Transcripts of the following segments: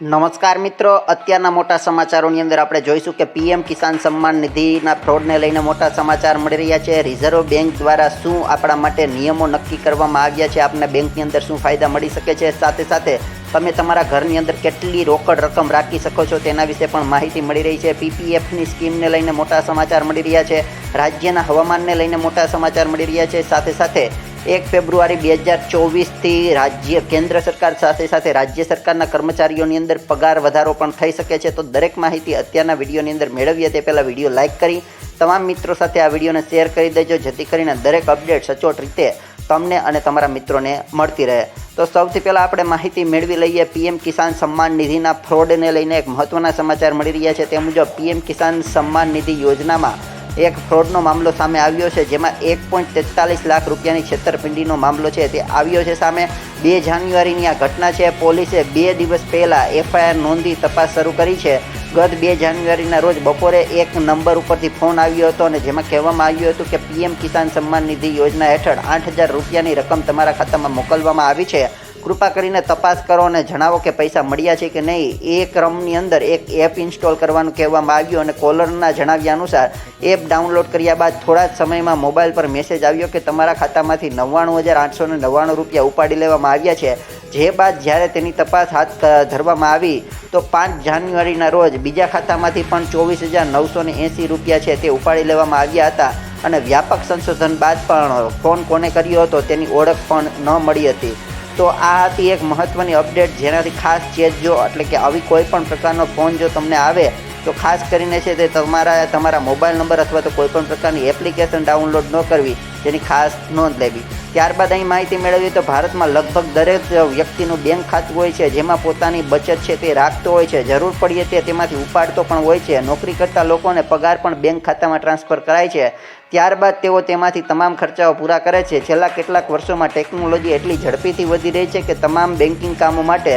નમસ્કાર મિત્રો, અત્યારના મોટા સમાચારોની અંદર આપણે જોઈશું કે પીએમ કિસાન સન્માન નિધિના ફ્રોડને લઈને મોટા સમાચાર મળી રહ્યા છે. રિઝર્વ બેંક દ્વારા શું આપણા માટે નિયમો નક્કી કરવામાં આવ્યા છે? આપને બેંકની અંદર શું ફાયદા મળી શકે છે? સાથે સાથે તમે તમારા ઘરની અંદર કેટલી રોકડ રકમ રાખી શકો છો તેના વિશે પણ માહિતી મળી રહી છે. પીપીએફની સ્કીમને લઈને મોટા સમાચાર મળી રહ્યા છે. રાજ્યના હવામાનને લઈને મોટા સમાચાર મળી રહ્યા છે. સાથે સાથે એક ફેબ્રુઆરી બે હજાર ચોવીસથી રાજ્ય કેન્દ્ર સરકાર સાથે સાથે રાજ્ય સરકારના કર્મચારીઓની અંદર પગાર વધારો પણ થઈ શકે છે. તો દરેક માહિતી અત્યારના વિડીયોની અંદર મેળવીએ તે પહેલાં વીડિયો લાઇક કરી, તમામ મિત્રો સાથે આ વિડીયોને શેર કરી દેજો, જેથી કરીને દરેક અપડેટ સચોટ રીતે તમને અને તમારા મિત્રોને મળતી રહે. તો સૌથી પહેલાં આપણે માહિતી મેળવી લઈએ. પીએમ કિસાન સન્માન નિધિના ફ્રોડને લઈને એક મહત્ત્વના સમાચાર મળી રહ્યા છે. તે મુજબ પીએમ કિસાન સન્માન નિધિ યોજનામાં એક ફ્રોડનો મામલો સામે આવ્યો છે, જેમાં એક પોઈન્ટ તેતાલીસ લાખ રૂપિયાની છેતરપિંડીનો મામલો છે તે આવ્યો છે સામે. બે જાન્યુઆરીની આ ઘટના છે, પોલીસે બે દિવસ પહેલાં એફઆઈઆર નોંધી તપાસ શરૂ કરી છે. ગત બે જાન્યુઆરીના રોજ બપોરે એક નંબર ઉપરથી ફોન આવ્યો હતો અને જેમાં કહેવામાં આવ્યું હતું કે પીએમ કિસાન સન્માન નિધિ યોજના હેઠળ આઠ હજાર રૂપિયાની રકમ તમારા ખાતામાં મોકલવામાં આવી છે. કૃપા કરીને તપાસ કરો અને જણાવો કે પૈસા મળ્યા છે કે નહીં. એ ક્રમની અંદર એક એપ ઇન્સ્ટોલ કરવાનું કહેવામાં આવ્યું અને કોલરના જણાવ્યા અનુસાર એપ ડાઉનલોડ કર્યા બાદ થોડા જ સમયમાં મોબાઈલ પર મેસેજ આવ્યો કે તમારા ખાતામાંથી નવ્વાણું હજાર આઠસો નવ્વાણું રૂપિયા ઉપાડી લેવામાં આવ્યા છે. જે બાદ જ્યારે તેની તપાસ હાથ ધરવામાં આવી, તો પાંચ જાન્યુઆરીના રોજ બીજા ખાતામાંથી પણ ચોવીસ હજાર નવસો ને એંસી રૂપિયા છે તે ઉપાડી લેવામાં આવ્યા હતા અને વ્યાપક સંશોધન બાદ પણ ફોન કોને કર્યો હતો તેની ઓળખ પણ ન મળી હતી. તો આ હતી એક મહત્ત્વની અપડેટ જેનાથી ખાસ ચેતજો એટલે કે આવી કોઈ પણ પ્રકારનો ફોન જો તમને આવે, તો ખાસ કરીને છે તે તમારા તમારા મોબાઈલ નંબર અથવા તો કોઈપણ પ્રકારની એપ્લિકેશન ડાઉનલોડ ન કરવી, જેની ખાસ નોંધ લેવી. ત્યારબાદ અહીં માહિતી મેળવી તો ભારતમાં લગભગ દરેક વ્યક્તિનું બેંક ખાતું હોય છે, જેમાં પોતાની બચત છે તે રાખતો હોય છે. જરૂર પડીએ તે તેમાંથી ઉપાડતો પણ હોય છે. નોકરી કરતા લોકોને પગાર પણ બેંક ખાતામાં ટ્રાન્સફર કરાય છે. ત્યારબાદ તેઓ તેમાંથી તમામ ખર્ચાઓ પૂરા કરે છે. છેલ્લા કેટલાક વર્ષોમાં ટેકનોલોજી એટલી ઝડપીથી વધી રહી છે કે તમામ બેન્કિંગ કામો માટે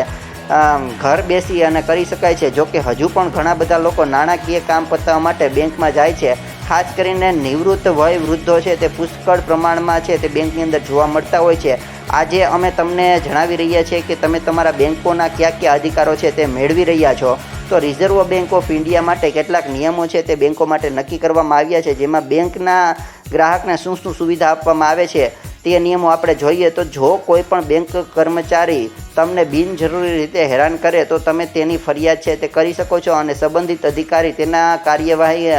ઘર બેસી અને કરી શકાય છે. જોકે હજુ પણ ઘણા બધા લોકો નાણાકીય કામ પતાવવા માટે બેંકમાં જાય છે. ખાસ કરીને નિવૃત્ત વય વૃદ્ધો છે, તે પુષ્કળ પ્રમાણમાં છે, તે બેંકની અંદર જોવા મળતા હોય છે. આજે અમે તમને જણાવી રહ્યા છીએ કે તમે તમારા બેંકોના કયા કયા અધિકારો છે તે મેળવી રહ્યા છો. તો રિઝર્વ બેંક ઓફ ઇન્ડિયા માટે કેટલાક નિયમો છે તે બેંકો માટે નક્કી કરવામાં આવ્યા છે, જેમાં બેંકના ગ્રાહકને શું શું સુવિધા આપવામાં આવે છે તે નિયમો આપણે જોઈએ. તો જો કોઈ પણ બેંક કર્મચારી તમને બિનજરૂરી રીતે હેરાન કરે, તો તમે તેની ફરિયાદ છે તે કરી શકો છો અને સંબંધિત અધિકારી તેના કાર્યવાહી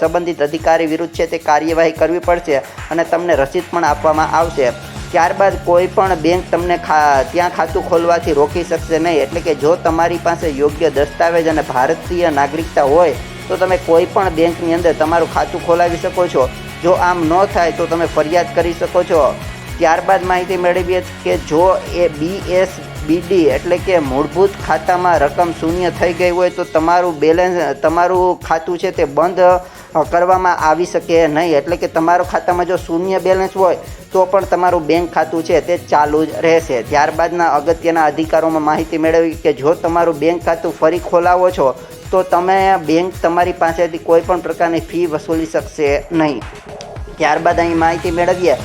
સંબંધિત અધિકારી વિરુદ્ધ છે તે કાર્યવાહી કરવી પડશે અને તમને રસીદ પણ આપવામાં આવશે. ત્યારબાદ કોઈ પણ બેંક તમને ખા, ત્યાં ખાતું ખોલવાથી રોકી શકશે નહીં. એટલે કે જો તમારી પાસે યોગ્ય દસ્તાવેજ અને ભારતીય નાગરિકતા હોય, તો તમે કોઈ પણ બેંકની અંદર તમારું ખાતું ખોલાવી શકો છો. જો આમ ન થાય, તો તમે ફરિયાદ કરી શકો છો. ત્યારબાદ માહિતી મેળવીએ કે જો એ બી એસ બીડી એટલે કે મૂળભૂત ખાતામાં રકમ શૂન્ય થઈ ગઈ હોય, તો તમારું બેલેન્સ, તમારું ખાતું છે તે બંધ કરવામાં આવી શકે નહીં. એટલે કે તમારા ખાતામાં જો શૂન્ય બેલેન્સ હોય તો પણ તમારું બેંક ખાતું છે તે ચાલુ જ રહેશે. ત્યારબાદના અગત્યના અધિકારોમાં માહિતી મેળવી કે જો તમારું બેંક ખાતું ફરી ખોલાવો છો, તો તમે બેંક તમારી પાસેથી કોઈ પણ પ્રકારની ફી વસૂલી શકશે નહીં. ત્યારબાદ અહીં માહિતી મેળવીએ.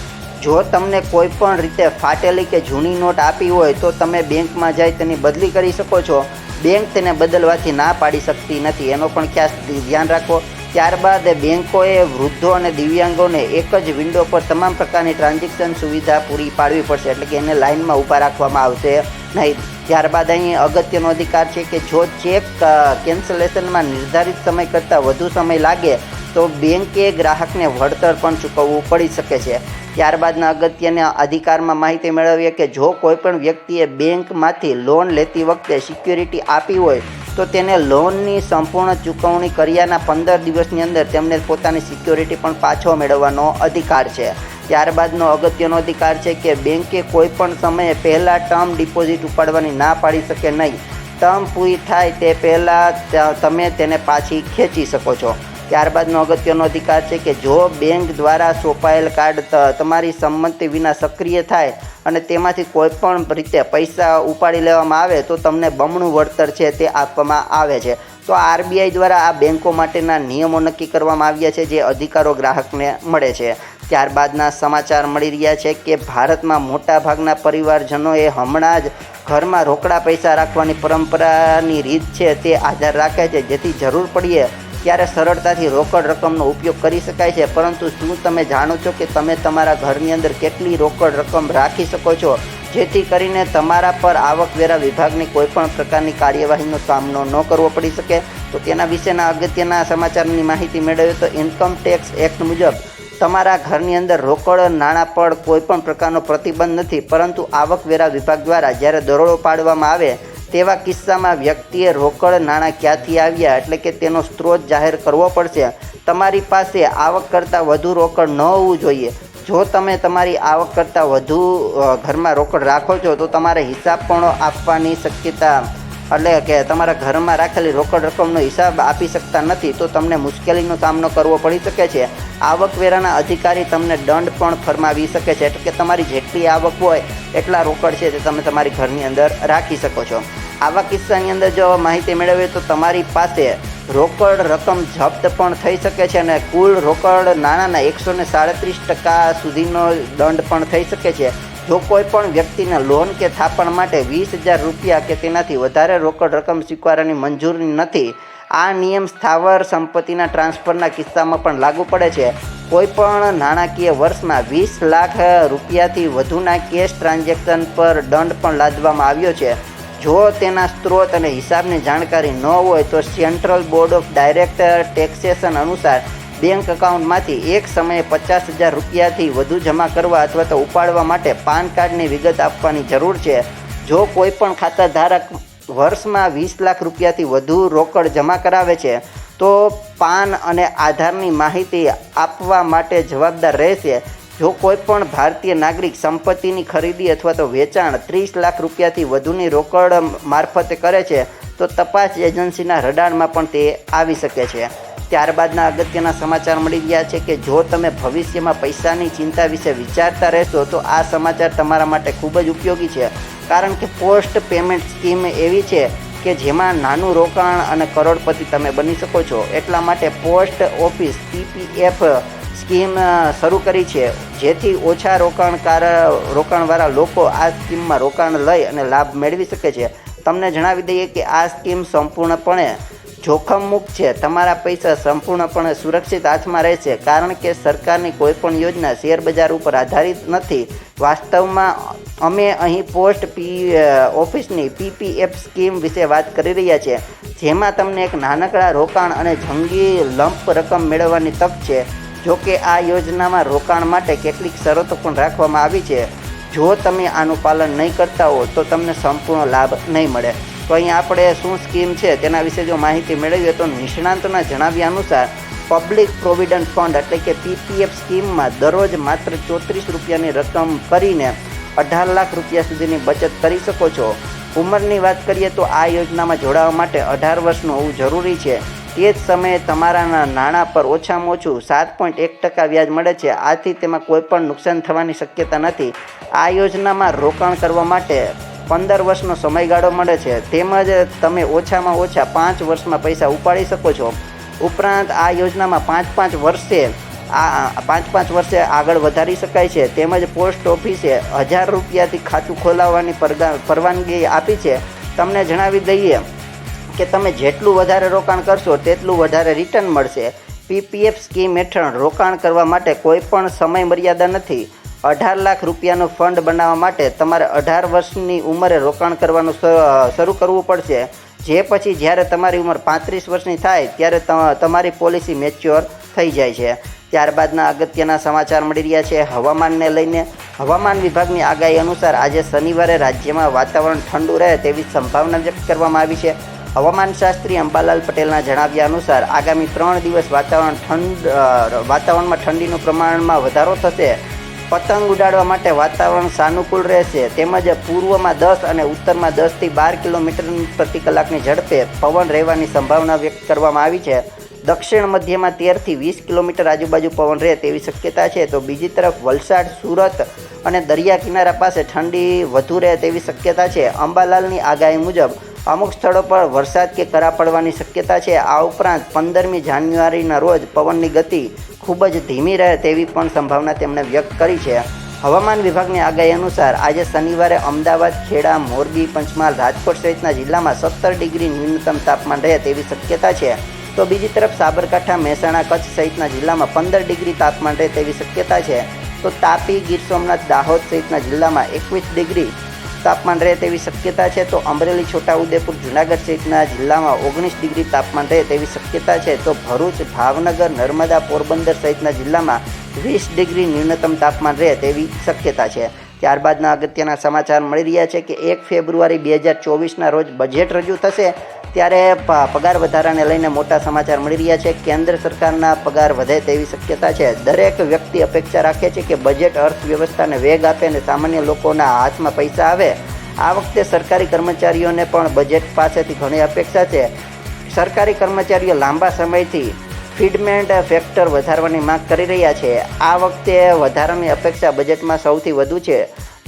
જો તમને કોઈ પણ રીતે ફાટેલી કે જૂની નોટ આપી હોય, તો તમે બેંકમાં જઈ તેની બદલી કરી શકો છો. બેંક તેને બદલવાથી ના પાડી શકતી નથી. એનો પણ ખાસ ધ્યાન રાખો. ત્યારબાદ બેન્કોએ વૃદ્ધો અને દિવ્યાંગોને એક જ વિન્ડો પર તમામ પ્રકારની ટ્રાન્ઝેક્શન સુવિધા પૂરી પાડવી પડશે. એટલે કે એને લાઇનમાં ઊભા રાખવામાં આવશે નહીં. ત્યારબાદ અહીં અગત્યનો અધિકાર છે કે જો ચેક કેન્સલેશનમાં નિર્ધારિત સમય કરતાં વધુ સમય લાગે, તો બેંકે ગ્રાહકને વળતર પણ ચૂકવવું પડી શકે છે. ત્યારબાદના અગત્યના અધિકારમાં માહિતી મેળવીએ કે જો કોઈપણ વ્યક્તિએ બેંકમાંથી લોન લેતી વખતે સિક્યુરિટી આપી હોય તો તેને લોનની સંપૂર્ણ ચૂકવણી કર્યાના પંદર દિવસની અંદર તેમને પોતાની સિક્યોરિટી પણ પાછો મેળવવાનો અધિકાર છે. ત્યારબાદનો અગત્યનો અધિકાર છે કે બેંકે કોઈ પણ સમયે પહેલાં ટર્મ ડિપોઝિટ ઉપાડવાની ના પાડી શકે નહીં. ટર્મ પૂરી થાય તે પહેલાં તમે તેને પાછી ખેંચી શકો છો. ત્યારબાદનો અગત્યનો અધિકાર છે કે જો બેંક દ્વારા સોંપાયેલ કાર્ડ તમારી સંમતિ વિના સક્રિય થાય અને તેમાંથી કોઈ પણ રીતે પૈસા ઉપાડી લેવામાં આવે તો તમને બમણું વળતર છે તે આપવામાં આવે છે. તો આરબીઆઈ દ્વારા આ બેન્કો માટેના નિયમો નક્કી કરવામાં આવ્યા છે જે અધિકારો ગ્રાહકને મળે છે. ત્યારબાદના સમાચાર મળી રહ્યા છે કે ભારતમાં મોટાભાગના પરિવારજનોએ હમણાં જ ઘરમાં રોકડા પૈસા રાખવાની પરંપરાની રીત છે તે આધાર રાખે છે. જેથી જરૂર પડીએ ત્યારે સરળતાથી રોકડ રકમનો ઉપયોગ કરી શકાય છે. પરંતુ શું તમે જાણો છો કે તમે તમારા ઘરની અંદર કેટલી રોકડ રકમ રાખી શકો છો? જેથી કરીને તમારા પર આવકવેરા વિભાગની કોઈપણ પ્રકારની કાર્યવાહીનો સામનો ન કરવો પડી શકે. તો તેના વિશેના અગત્યના સમાચારની માહિતી મેળવીએ તો ઇન્કમ ટેક્સ એક્ટ મુજબ તમારા ઘરની અંદર રોકડ નાણાં પર કોઈપણ પ્રકારનો પ્રતિબંધ નથી. પરંતુ આવકવેરા વિભાગ દ્વારા જ્યારે દરોડો પાડવામાં આવે તેવા કિસ્સામાં વ્યક્તિએ રોકડ નાણાં ક્યાંથી આવ્યા એટલે કે તેનો સ્ત્રોત જાહેર કરવો પડશે? તમારી પાસે આવક કરતાં વધુ રોકડ ન હોવું જોઈએ. જો તમે તમારી આવક કરતાં વધુ ઘરમાં રોકડ રાખો છો, તો તમારે હિસાબ પણ આપવાની શક્યતા, એટલે કે તમારા ઘરમાં રાખેલી રોકડ રકમનો હિસાબ આપી શકતા નથી, તો તમને મુશ્કેલીનો સામનો કરવો પડી શકે છે. આવકવેરાના અધિકારી તમને દંડ પણ ફરમાવી શકે છે, એટલે કે તમારી જેટલી આવક હોય, એટલા રોકડ છે તે તમે તમારી ઘરની અંદર રાખી શકો છો. આવા કિસ્સાની અંદર જો માહિતી મેળવીએ તો તમારી પાસે રોકડ રકમ જપ્ત પણ થઈ શકે છે અને કુલ રોકડ નાણાંના એકસો ને સાડત્રીસ ટકા સુધીનો દંડ પણ થઈ શકે છે. જો કોઈ પણ વ્યક્તિને લોન કે થાપણ માટે વીસ હજાર રૂપિયા કે તેનાથી વધારે રોકડ રકમ સ્વીકારવાની મંજૂરી નથી, આ નિયમ સ્થાવર સંપત્તિના ટ્રાન્સફરના કિસ્સામાં પણ લાગુ પડે છે. કોઈ પણ નાણાકીય વર્ષમાં વીસ લાખ રૂપિયાથી વધુના કેશ ટ્રાન્ઝેક્શન પર દંડ પણ લાદવામાં આવ્યો છે. જો તેના સ્ત્રોત અને હિસાબની જાણકારી ન હોય તો central board of director taxation અનુસાર બેંક એકાઉન્ટમાંથી એક સમયે પચાસ હજાર રૂપિયાથી વધુ જમા કરવા અથવા તો ઉપાડવા માટે પાન કાર્ડની વિગત આપવાની જરૂર છે. જો કોઈ પણ ખાતા ધારક વર્ષમાં વીસ લાખ રૂપિયાથી વધુ રોકડ જમા કરાવે છે, તો પાન અને આધારની માહિતી આપવા માટે જવાબદાર રહેશે. જો કોઈ પણ ભારતીય નાગરિક સંપત્તિની ખરીદી અથવા તો વેચાણ ત્રીસ લાખ રૂપિયાથી વધુની રોકડ મારફતે કરે છે, તો તપાસ એજન્સીના રડારમાં પણ તે આવી શકે છે. ત્યારબાદના અગત્યના સમાચાર મળી રહ્યા છે કે જો તમે ભવિષ્યમાં પૈસાની ચિંતા વિશે વિચારતા રહેશો, તો આ સમાચાર તમારા માટે ખૂબ જ ઉપયોગી છે. કારણ કે પોસ્ટ પેમેન્ટ સ્કીમ એવી છે કે જેમાં નાનું રોકાણ અને કરોડપતિ તમે બની શકો છો. એટલા માટે પોસ્ટ ઓફિસ પીપીએફ સ્કીમ શરૂ કરી છે. જેથી ઓછા રોકાણકાર રોકાણવાળા લોકો આ સ્કીમમાં રોકાણ લઈ અને લાભ મેળવી શકે છે. તમને જણાવી દઈએ કે આ સ્કીમ સંપૂર્ણપણે જોખમમુક્ત છે. તમારા પૈસા સંપૂર્ણપણે સુરક્ષિત હાથમાં રહેશે, કારણ કે સરકારની કોઈપણ યોજના શેર બજાર ઉપર આધારિત નથી. વાસ્તવમાં, અમે અહીં પોસ્ટ પી ઓફિસની પીપીએફ સ્કીમ વિશે વાત કરી રહ્યા છીએ જેમાં તમને એક નાનકડા રોકાણ અને જંગી લંપ રકમ મેળવવાની તક છે. જો કે આ યોજનામાં રોકાણ માટે કેટલીક શરતો પણ રાખવામાં આવી છે. જો તમે આનું પાલન નહીં કરતા હો, તો તમને સંપૂર્ણ લાભ નહીં મળે. તો અહીં આપણે શું સ્કીમ છે તેના વિશે જો માહિતી મેળવીએ તો નિષ્ણાંતોના જણાવ્યા અનુસાર, પબ્લિક પ્રોવિડન્ટ ફંડ એટલે કે પીપીએફ સ્કીમમાં દરરોજ માત્ર ચોત્રીસ રૂપિયાની રકમ કરીને અઢાર લાખ રૂપિયા સુધીની બચત કરી શકો છો. ઉંમરની વાત કરીએ તો આ યોજનામાં જોડાવા માટે અઢાર વર્ષનું હોવું જરૂરી છે. તે જ સમયે તમારાના નાણાં પર ઓછામાં ઓછું સાત પોઈન્ટ એક ટકા વ્યાજ મળે છે. આથી તેમાં કોઈ પણ નુકસાન થવાની શક્યતા નથી. આ યોજનામાં રોકાણ કરવા માટે પંદર વર્ષનો સમયગાળો મળે છે. તેમજ તમે ઓછામાં ઓછા પાંચ વર્ષમાં પૈસા ઉપાડી શકો છો. ઉપરાંત આ યોજનામાં પાંચ પાંચ વર્ષે આ પાંચ પાંચ વર્ષે આગળ વધારી શકાય છે. તેમજ પોસ્ટ ઓફિસે હજાર રૂપિયાથી ખાતું ખોલાવવાની પરવાનગી આપી છે. તમને જણાવી દઈએ કે તમે જેટલું વધારે રોકાણ કરશો તેટલું વધારે રિટર્ન મળશે. પીપીએફ સ્કીમ હેઠળ રોકાણ કરવા માટે કોઈ પણ સમય મર્યાદા નથી. અઢાર લાખ રૂપિયાનું ફંડ બનાવવા માટે તમારે અઢાર વર્ષની ઉંમરે રોકાણ કરવાનું શરૂ કરવું પડશે. જે પછી જ્યારે તમારી ઉંમર પાંત્રીસ વર્ષની થાય ત્યારે તમારી પોલિસી મેચ્યોર થઈ જાય છે. ત્યારબાદના અગત્યના સમાચાર મળી રહ્યા છે હવામાનને લઈને. હવામાન વિભાગની આગાહી અનુસાર આજે શનિવારે રાજ્યમાં વાતાવરણ ઠંડુ રહે તેવી સંભાવના વ્યક્ત કરવામાં આવી છે. હવામાન શાસ્ત્રી અંબાલાલ પટેલના જણાવ્યા અનુસાર, આગામી ત્રણ દિવસ વાતાવરણ ઠંડ વાતાવરણમાં ઠંડીનું પ્રમાણમાં વધારો થશે. પતંગ ઉડાડવા માટે વાતાવરણ સાનુકૂળ રહેશે. તેમજ પૂર્વમાં દસ અને ઉત્તરમાં દસથી બાર કિલોમીટર પ્રતિ કલાકની ઝડપે પવન રહેવાની સંભાવના વ્યક્ત કરવામાં આવી છે. દક્ષિણ મધ્યમાં તેરથી વીસ કિલોમીટર આજુબાજુ પવન રહે તેવી શક્યતા છે. તો બીજી તરફ વલસાડ, સુરત અને દરિયા કિનારા પાસે ઠંડી વધુ રહે તેવી શક્યતા છે. અંબાલાલની આગાહી મુજબ અમુક સ્થળો પર વરસાદ કે કરા પડવાની શક્યતા છે. આ ઉપરાંત પંદરમી જાન્યુઆરીના રોજ પવનની ગતિ ખૂબ જ ધીમી રહે તેવી પણ સંભાવના તેમણે વ્યક્ત કરી છે. હવામાન વિભાગની આગાહી અનુસાર આજે શનિવારે અમદાવાદ, ખેડા, મોરબી, પંચમહાલ, રાજકોટ સહિતના જિલ્લામાં સત્તર ડિગ્રી ન્યૂનતમ તાપમાન રહે તેવી શક્યતા છે. તો બીજી તરફ સાબરકાંઠા, મહેસાણા, કચ્છ સહિતના જિલ્લામાં પંદર ડિગ્રી તાપમાન રહે તેવી શક્યતા છે. તો તાપી, ગીર સોમનાથ, દાહોદ સહિતના જિલ્લામાં એકવીસ ડિગ્રી તાપમાન રહે તેવી શક્યતા છે, તો અમરેલી છોટાઉદેપુર જુનાગઢ સહિતના જિલ્લામાં ઓગણીસ ડિગ્રી તાપમાન રહે તેવી શક્યતા છે, તો ભરૂચ, ભાવનગર, નર્મદા, પોરબંદર સહિતના જિલ્લામાં વીસ ડિગ્રી ન્યૂનતમ તાપમાન રહે તેવી શક્યતા છે. ત્યારબાદના અગત્યના સમાચાર મળી રહ્યા છે કે એક ફેબ્રુઆરી બે હજાર ચોવીસના રોજ બજેટ રજૂ થશે, ત્યારે પગાર વધારાને લઈને મોટા સમાચાર મળી રહ્યા છે. કેન્દ્ર સરકારના પગાર વધે તેવી શક્યતા છે. દરેક વ્યક્તિ અપેક્ષા રાખે છે કે બજેટ અર્થવ્યવસ્થાને વેગ આપે અને સામાન્ય લોકોના હાથમાં પૈસા આવે. આ વખતે સરકારી કર્મચારીઓને પણ બજેટ પાસેથી ઘણી અપેક્ષા છે. સરકારી કર્મચારીઓ લાંબા સમયથી ફીડમેન્ટ ફેક્ટર વધારવાની માંગ કરી રહ્યા છે. આ વખતે વધારાની અપેક્ષા બજેટમાં સૌથી વધુ છે.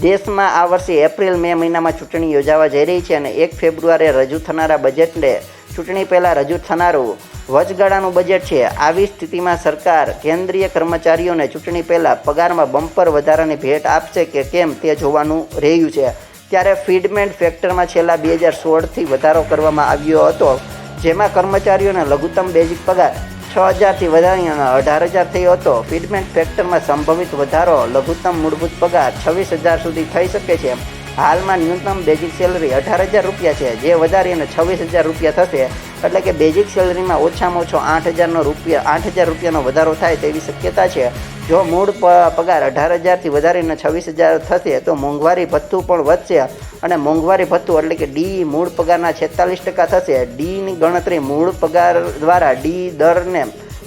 દેશમાં આ વર્ષે એપ્રિલ મે મહિનામાં ચૂંટણી યોજાવા જઈ રહી છે અને એક ફેબ્રુઆરીએ રજૂ થનારા બજેટને ચૂંટણી પહેલાં રજૂ થનારું વચગાળાનું બજેટ છે. આવી સ્થિતિમાં સરકાર કેન્દ્રીય કર્મચારીઓને ચૂંટણી પહેલાં પગારમાં બમ્પર વધારાની ભેટ આપશે કે કેમ તે જોવાનું રહ્યું છે. ત્યારે ફીડમેન્ટ ફેક્ટરમાં છેલ્લા બે હજાર સોળથી વધારો કરવામાં આવ્યો હતો, જેમાં કર્મચારીઓને લઘુત્તમ બેઝિક પગાર છ હજારથી વધારી અને અઢાર હજાર થયો હતો ફીડમેન્ટ ફેક્ટરમાં સંભવિત વધારો લઘુત્તમ મૂળભૂત પગાર છવ્વીસ હજાર સુધી થઈ શકે છે. હાલમાં ન્યૂનતમ બેઝિક સેલરી અઢાર હજાર રૂપિયા છે. જે વધારીને છવ્વીસ હજાર રૂપિયા થશે. એટલે કે બેઝિક સેલરીમાં ઓછામાં ઓછો આઠ હજારનો રૂપિયા, આઠ હજાર રૂપિયાનો વધારો થાય તેવી શક્યતા છે. જો મૂળ પગાર અઢાર હજારથી વધારીને છવ્વીસ હજાર થશે, તો મોંઘવારી ભથ્થું પણ વધશે. અને મોંઘવારી ભથ્થું એટલે કે ડી મૂળ પગારના છેતાલીસ ટકા થશે. ડીની ગણતરી મૂળ પગાર દ્વારા ડી દરને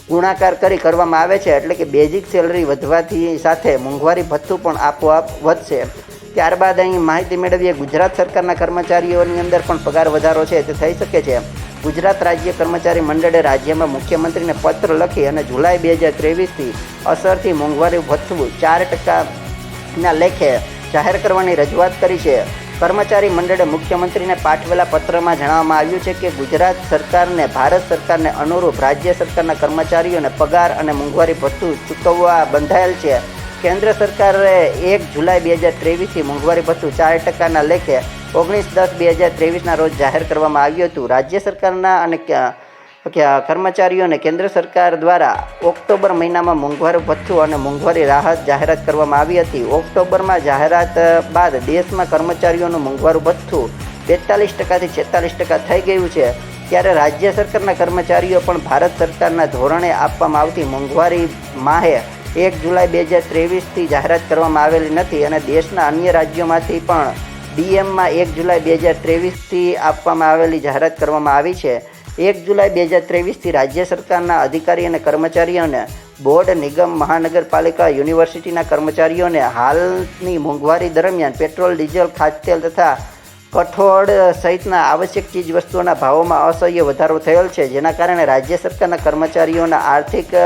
ગુણાકાર કરી કરવામાં આવે છે. એટલે કે બેઝિક સેલરી વધવાથી સાથે મોંઘવારી ભથ્થું પણ આપોઆપ વધશે. ત્યારબાદ અહીં માહિતી મેળવીએ ગુજરાત સરકારના કર્મચારીઓની અંદર પણ પગાર વધારો છે તે થઈ શકે છે. ગુજરાત રાજ્ય કર્મચારી મંડળે રાજ્યમાં મુખ્યમંત્રીને પત્ર લખી અને જુલાઈ બે હજાર ત્રેવીસથી અસરથી મોંઘવારી વધવું ચાર ટકાના લેખે જાહેર કરવાની રજૂઆત કરી છે. કર્મચારી મંડળે મુખ્યમંત્રીને પાઠવેલા પત્રમાં જણાવવામાં આવ્યું છે કે ગુજરાત સરકારને ભારત સરકારને અનુરૂપ રાજ્ય સરકારના કર્મચારીઓને પગાર અને મોંઘવારી ભથ્થું ચૂકવવા બંધાયેલ છે. કેન્દ્ર સરકારે એક જુલાઈ બે હજાર ત્રેવીસથી મોંઘવારી ભથ્થું ચાર ટકાના લેખે ઓગણીસ દસ બે હજાર ત્રેવીસના રોજ જાહેર કરવામાં આવ્યું હતું. રાજ્ય સરકારના અને કર્મચારીઓને કેન્દ્ર સરકાર દ્વારા ઓક્ટોબર મહિનામાં મોંઘવારી ભથ્થું અને મોંઘવારી રાહત જાહેરાત કરવામાં આવી હતી. ઓક્ટોબરમાં જાહેરાત બાદ દેશમાં કર્મચારીઓનું મોંઘવારું ભથ્થું બેતાલીસ ટકાથી છેતાલીસ ટકા થઈ ગયું છે. ત્યારે રાજ્ય સરકારના કર્મચારીઓ પણ ભારત સરકારના ધોરણે આપવામાં આવતી મોંઘવારી માહે એક જુલાઈ બે હજાર ત્રેવીસથી જાહેરાત કરવામાં આવેલી નથી અને દેશના અન્ય રાજ્યોમાંથી પણ ડીએમમાં એક જુલાઈ બે હજાર ત્રેવીસથી આપવામાં આવેલી જાહેરાત કરવામાં આવી છે. એક જુલાઈ બે હજાર ત્રેવીસથી રાજ્ય સરકારના અધિકારી અને કર્મચારીઓને બોર્ડ, નિગમ, મહાનગરપાલિકા, યુનિવર્સિટીના કર્મચારીઓને હાલની મોંઘવારી દરમિયાન પેટ્રોલ, ડીઝલ ખાદ્યતેલ તથા કઠોળ સહિતના આવશ્યક ચીજ વસ્તુઓના ભાવોમાં અસહ્ય વધારો થયેલ છે. જેના કારણે રાજ્ય સરકારના કર્મચારીઓના આર્થિક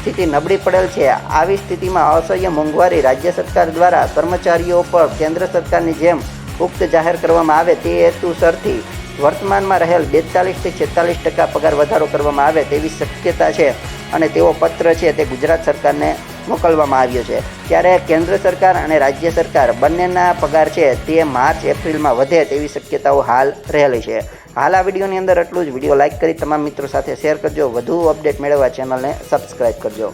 સ્થિતિ નબળી પડેલ છે. આવી સ્થિતિમાં અસહ્ય મોંઘવારી રાજ્ય સરકાર દ્વારા કર્મચારીઓ પર કેન્દ્ર સરકારની જેમ ઉક્ત જાહેર કરવામાં આવે તે હેતુસરથી વર્તમાનમાં રહેલ બેતાલીસથી છેતાલીસ ટકા પગાર વધારો કરવામાં આવે તેવી શક્યતા છે અને તેવો પત્ર છે તે ગુજરાત સરકારને મોકલવામાં આવ્યો છે. ત્યારે કેન્દ્ર સરકાર અને રાજ્ય સરકાર બંનેના પગાર છે તે માર્ચ, એપ્રિલમાં વધે તેવી શક્યતાઓ હાલ રહેલી છે. હાલ આ વિડીયોની અંદર એટલું જ. વીડિયો લાઇક કરી તમામ મિત્રો સાથે શેર કરજો. વધુ અપડેટ મેળવવા ચેનલને સબસ્ક્રાઈબ કરજો.